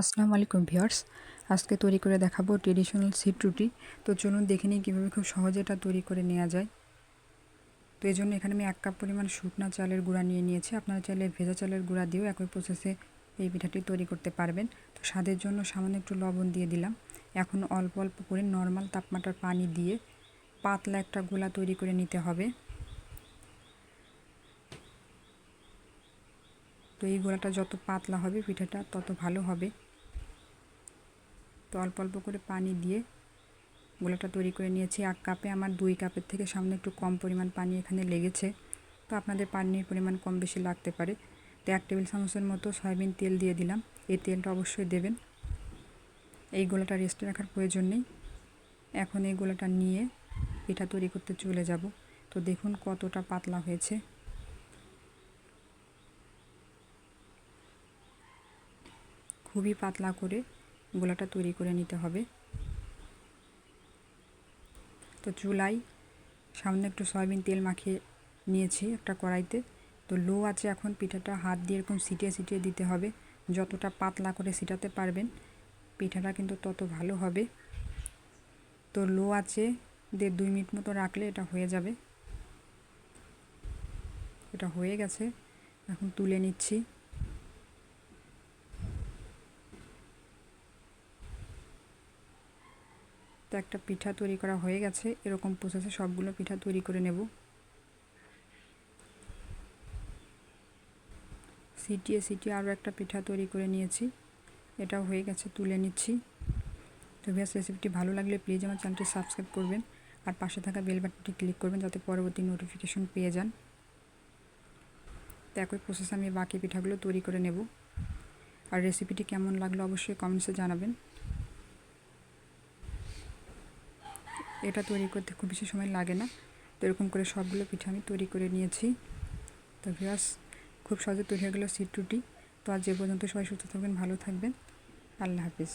আসসালামু আলাইকুম ভিউয়ার্স। আজকে তৈরি করে দেখাবো ট্রেডিশনাল সিট রুটি। তো চলুন দেখে নিই কীভাবে খুব সহজে এটা তৈরি করে নেওয়া যায়। তো এই জন্য এখানে আমি এক কাপ পরিমাণ শুকনা চালের গুঁড়া নিয়ে নিয়েছি। আপনারা চাইলে ভেজা চালের গুঁড়া দিয়েও একই প্রসেসে এই পিঠাটি তৈরি করতে পারবেন। তো স্বাদের জন্য সামান্য একটু লবণ দিয়ে দিলাম। এখন অল্প অল্প করে নর্মাল তাপমাত্রার পানি দিয়ে পাতলা একটা গোলা তৈরি করে নিতে হবে। তো এই গোলাটা যত পাতলা হবে পিঠাটা তত ভালো হবে। তো অল্প অল্প করে পানি দিয়ে গোলাটা তৈরি করে নিয়েছি। এক কাপে আমার দুই কাপের থেকে সামনে একটু কম পরিমাণ পানি এখানে লেগেছে। তো আপনাদের পানির পরিমাণ কম বেশি লাগতে পারে। তো এক টেবিল চামচের মতো সয়াবিন তেল দিয়ে দিলাম। এই তেলটা অবশ্যই দেবেন। এই গোলাটা রেস্টে রাখার প্রয়োজন নেই। এখন এই গোলাটা নিয়ে পিঠা তৈরি করতে চলে যাব। তো দেখুন কতটা পাতলা হয়েছে। খুবই পাতলা করে গোলাটা তৈরি করে নিতে হবে। তো চুলাই সামনে একটু সয়াবিন তেল মাখিয়ে নিয়েছি একটা কড়াইতে। তো লো আছে এখন পিঠাটা হাত দিয়ে এরকম সিটিয়ে সিটিয়ে দিতে হবে। যতটা পাতলা করে সিটাতে পারবেন, পিঠাটা কিন্তু তত ভালো হবে। তো লো আছে দেড় দুই মিনিট মতো রাখলে এটা হয়ে যাবে। এটা হয়ে গেছে। এখন তুলে নিচ্ছি। তো একটা পিঠা তৈরি করা হয়ে গেছে। এরকম প্রসেসে সবগুলো পিঠা তৈরি করে নেব। সিটিয়ে সিটিয়ে আরও একটা পিঠা তৈরি করে নিয়েছি। এটাও হয়ে গেছে, তুলে নিচ্ছি। তো ভিয়াস রেসিপিটি ভালো লাগলে প্লিজ আমার চ্যানেলটি সাবস্ক্রাইব করবেন আর পাশে থাকা বেল বাটনটি ক্লিক করবেন যাতে পরবর্তী নোটিফিকেশন পেয়ে যান। তো একই প্রসেসে আমি বাকি পিঠাগুলো তৈরি করে নেব। আর রেসিপিটি কেমন লাগল অবশ্যই কমেন্টসে জানাবেন। এটা তৈরি করতে খুব বেশি সময় লাগে না। তো এরকম করে সবগুলো পিঠা আমি তৈরি করে নিয়েছি। তো ভিয়াস খুব সহজে তৈরি হয়ে গেলো সিট রুটি। তো আজ যে পর্যন্ত সবাই সুস্থ থাকবেন, ভালো থাকবেন। আল্লাহ হাফিজ।